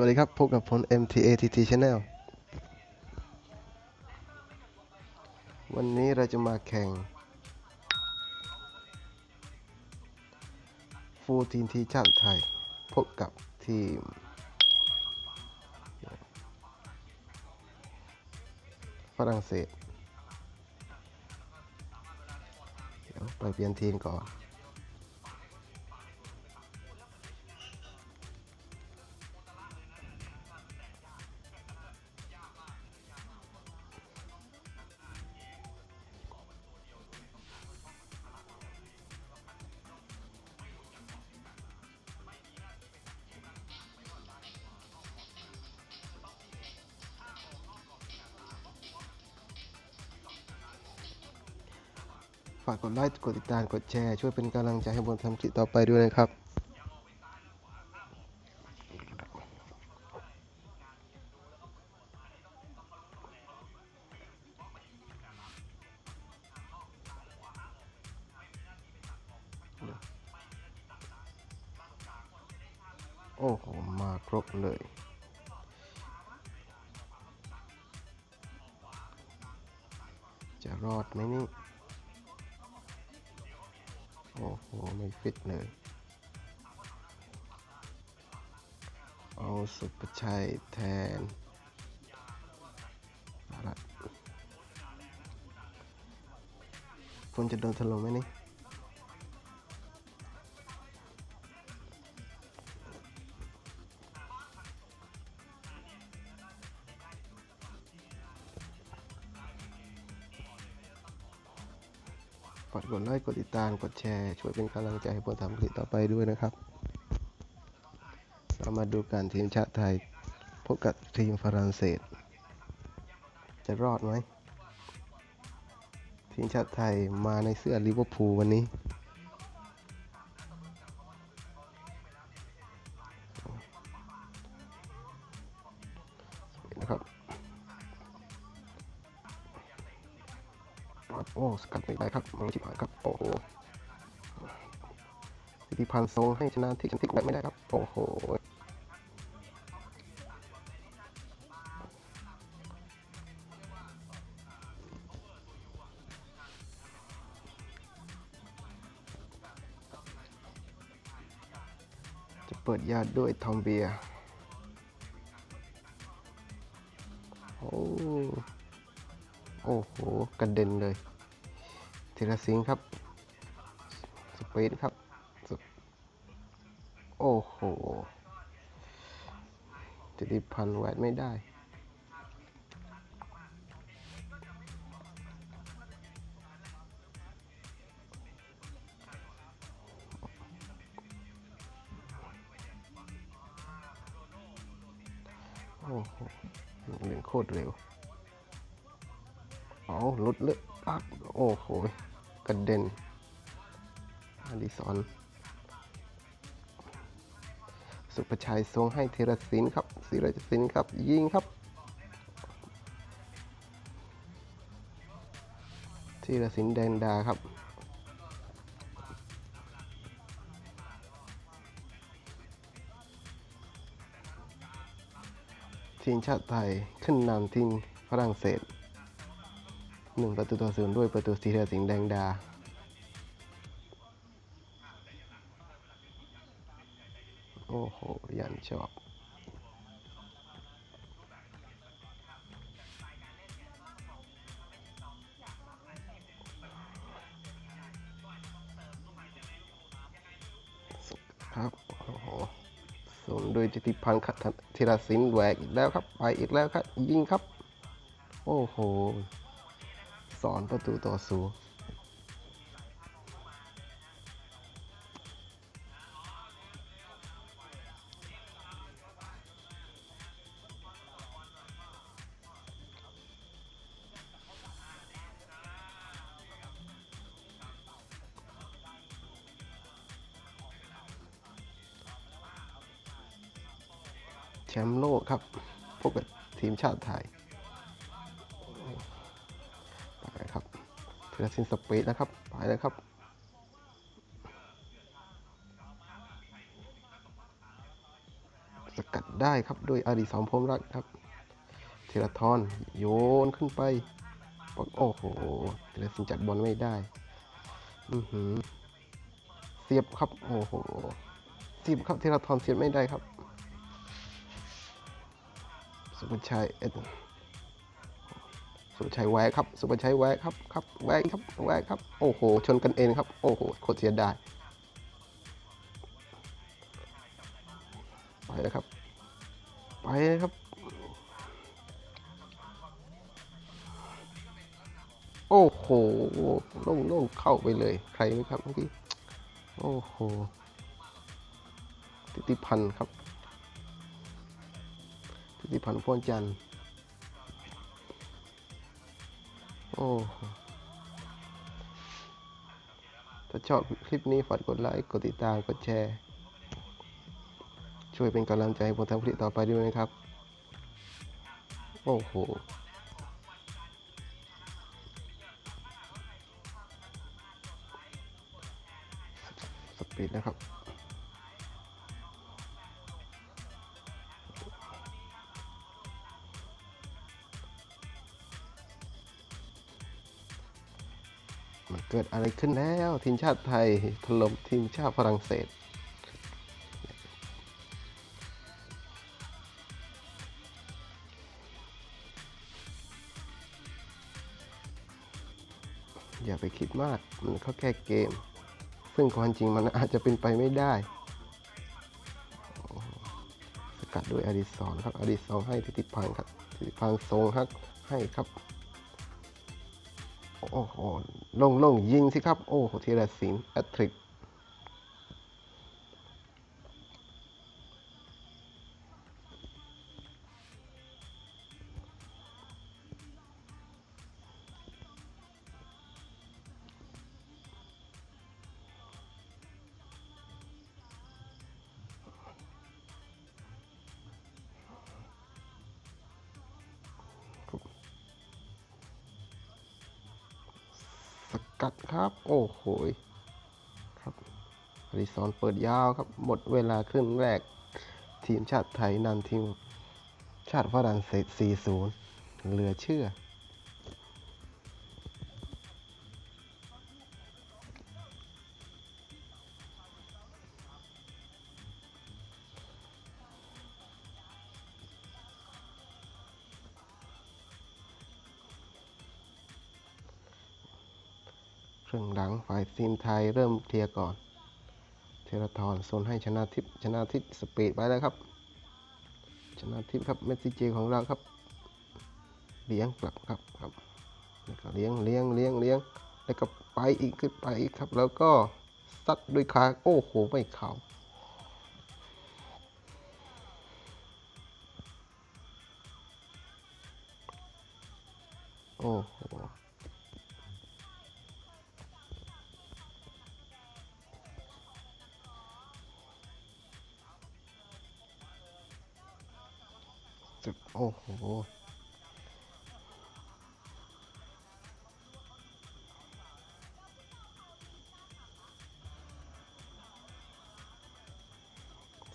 วัสดีครับ พบกับผม MTATT Channel วันนี้เราจะมาแข่งฟูลทีมทีมชาติไทย พบกับทีม ฝรั่งเศส เดี๋ยวไปเปลี่ยนทีมก่อนากกดไลค์ กดติดตาม กดแชร์ ช่วยเป็นกำลังใจให้ผมทำคลิปต่อไปด้วยนะครับโอ้โห มาครบเลย จะรอดไหมนี่ โอ้โหไม่ฟิตเลย เอาสุภชัยแทนอาละคุณจะโดนถล่มไหมนี่ กดติดตามกดแชร์ ช่วยเป็นกำลังใจให้ผมทำคลิปต่อไปด้วยนะครับ เรามาดูการทีมชาติไทย พบกับทีมฝรั่งเศส จะรอดไหมทีมชาติไทยมาในเสื้อลิเวอร์พูลวันนี้นะครับโอ้สกัดไม่ได้ครับมังชิบหายครับ ธิพันธ์ทรงให้ชนะที่ฉันติกแบบไม่ได้ครับ โอ้โหจะเปิดยาด้วยทอมเบียโอ้โอ้โห กระเด็นเลยธีรสิงครับสเปนครับ โอ้โหจิติพันแหวนไม่ได้โอ้โหเล่นโคตรเร็ว เอาลุดเลยปั๊บโอ้โห กระเด็นอดิสร สุภชัยทรงให้เทรศินครับศิรศินครับ ยิงครับธีรศินแดนดาครับทีมชาติไทยขึ้นนำทีมฝรั่งเศสหนึ่งประตูต่อศูนย์ด้วยประตูธีรสิงแดงดา ชอบ ครับโอ้โหส่งโดยจิติพันธ์ขัดธีรศิลป์แหวกอีกแล้วครับ ไปอีกแล้วครับ ยิงครับ โอ้โห สอนประตูต่อสู้ มป์โลกครับ พบกับทีมชาติไทยไปครับเทเลซินสเปซนะครับ ไปเลยครับสกัดได้ครับด้วยอดีสองพรมรักครับธีรทรโยนขึ้นไปโอ้โหธีรสินจัดบอลไม่ได้ อือหือเสียบครับ โอ้โหเสียบครับธีรทรเสียบไม่ได้ครับ สุภาชัยเอ็ดสุภาชัยแหวกครับ สุภาชัยแหวกครับ ครับแหวกครับแหวกครับ โอ้โห ชนกันเองครับ โอ้โห โคตรเสียดาย ไปแล้วครับ ไปเลยครับ โอ้โหโล่งโล่งเข้าไปเลย ใครไหมครับเมื่อกี้ โอ้โห ติติพันธ์ครับ ติติพันธ์พ่วงจันทร์โอ้โหถ้าชอบคลิปนี้ฝากกดไลค์ กดติดตาม กดแชร์ ช่วยเป็นกำลังใจให้ผมทำคลิปต่อไปด้วยนะครับ โอ้โห สปีดนะครับ เกิดอะไรขึ้นแล้ว ทีมชาติไทยถล่มทีมชาติฝรั่งเศส อย่าไปคิดมาก มันก็แค่เกม ซึ่งความจริงมันอาจจะเป็นไปไม่ได้ สกัดด้วยอดิศรครับอดิศรให้ทิติพังครับทิติพังทรงฮักให้ครับ โอ้โหลงลงยิงสิครับ โอ้โหธีรศิลป์แอตทริก กัดครับ โอ้โหครับอดิศรเปิดยาวครับ หมดเวลาครึ่งแรก ทีมชาติไทยนำทีมชาติฝรั่งเศส 4-0 เหลือเชื่อ ทีมไทยเริ่มเคลียร์ก่อน เทราทรโซนให้ชนะทิพย์ชนะทิพย์สปีดไปแล้วครับ ชนะทิพย์ครับเมสซิเจของเราครับ เลี้ยงกลับครับครับแล้วก็เลี้ยงเลี้ยงเลี้ยงเลี้ยงแล้วก็ไปอีกขึ้นไปอีกครับ แล้วก็ซัดด้วยขาโอ้โหไม่เข่าโอ้โห สุดโอ้โห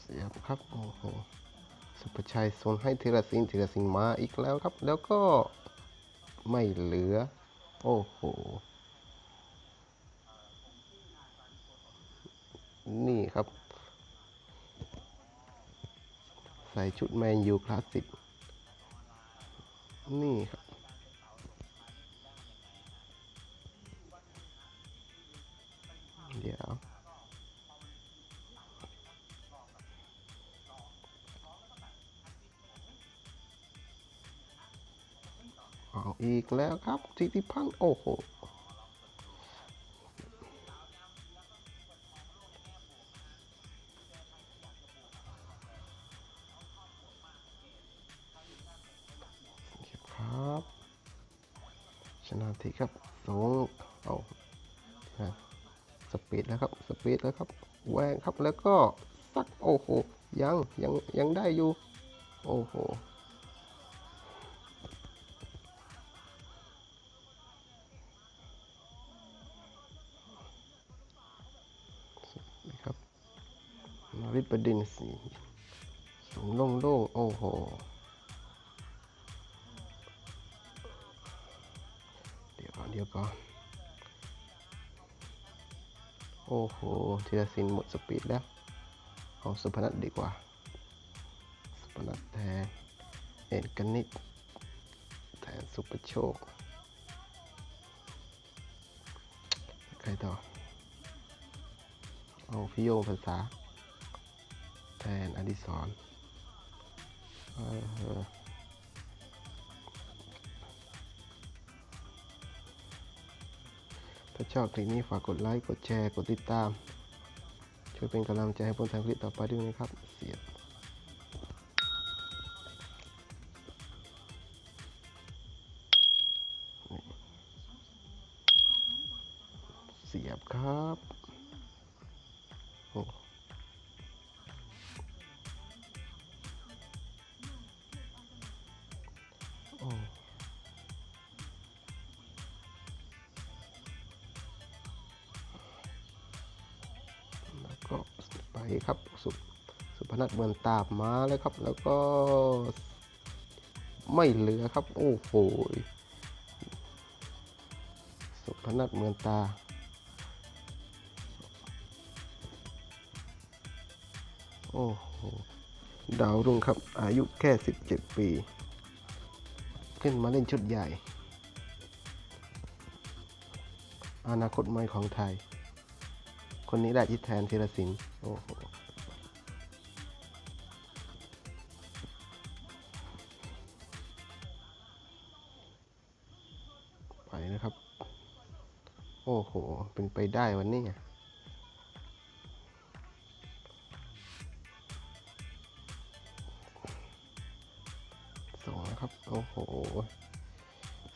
เสียบครับ โอ้โห สุภชัยโซนให้ธีรสิงห์ธีรสิงห์มาอีกแล้วครับ แล้วก็ไม่เหลือ โอ้โห นี่ครับ ใส่ชุดแมนยูคลาสสิก นี่ครับ เดี๋ยวเอาอีกแล้วครับทิติพันธ์โอ้โห ครับ แล้วก็ซักโอ้โหยังยังยังได้อยู่ โอ้โหนี่ครับนาริบดินสีโล่งโล่งๆโอ้โหเดี๋ยวก่อนเดี๋ยวก่อน โอ้โหธีรศิลป์หมดสปีดแล้ว เอาสุพนัทดีกว่า สุพนัทแทนเอ็นกนิดแทนสุปโชค ใครต่อ เอาพี่โยภาษา แทนอดิศรเออ ถ้าชอบคลิปนี้ฝากกดไลค์ กดแชร์ กดติดตาม ช่วยเป็นกำลังใจให้ผมทำคลิปต่อไปด้วยนะครับ ครับสุสุพนัทเบือนตาบมาแล้วครับ แล้วก็ไม่เหลือครับ โอ้โหสุพนัทเมือนตา โอ้โหดาวรุ่งครับ อายุแค่ 17 ปี ขึ้นมาเล่นชุดใหญ่ อนาคตใหม่ของไทย คนนี้ได้ยิดแทนธีรศิลป์โอ้โห โอ้โห เป็นไปได้วันนี้สองครับ โอ้โห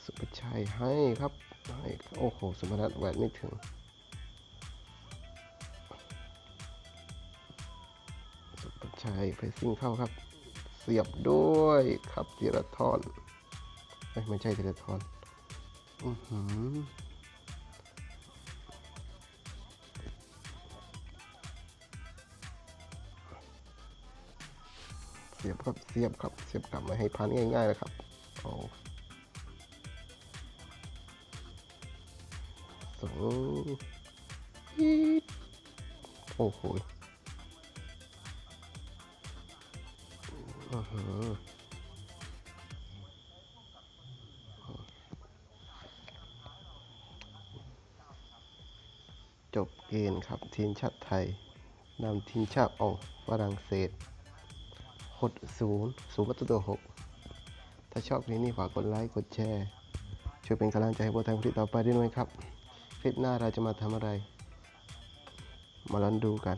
สุภชัยให้ครับ ให้ โอ้โหสุพนัทแหวนไม่ถึง สุภชัยเพิ่งเข้าครับ เสียบด้วยครับธีรทอ้ยไม่ใช่ธีรทรอือหือ เสียบครับเสียบครับเสียบกลับมาให้พันง่ายๆเลยครับโอสองโอ้โหอือหือจบเกมครับทีมชาติไทยนำทีมชาติออกฝรั่งเศส หดศูนย์ศูนย์ประตูต่อหกถ้าชอบคลิปนี้ฝากกดไลค์กดแชร์ช่วยเป็นกำลังใจให้พวกทำคลิปต่อไปด้วยนะครับ คลิปหน้าเราจะมาทำอะไร มาลองดูกัน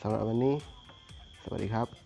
สำหรับวันนี้ สวัสดีครับ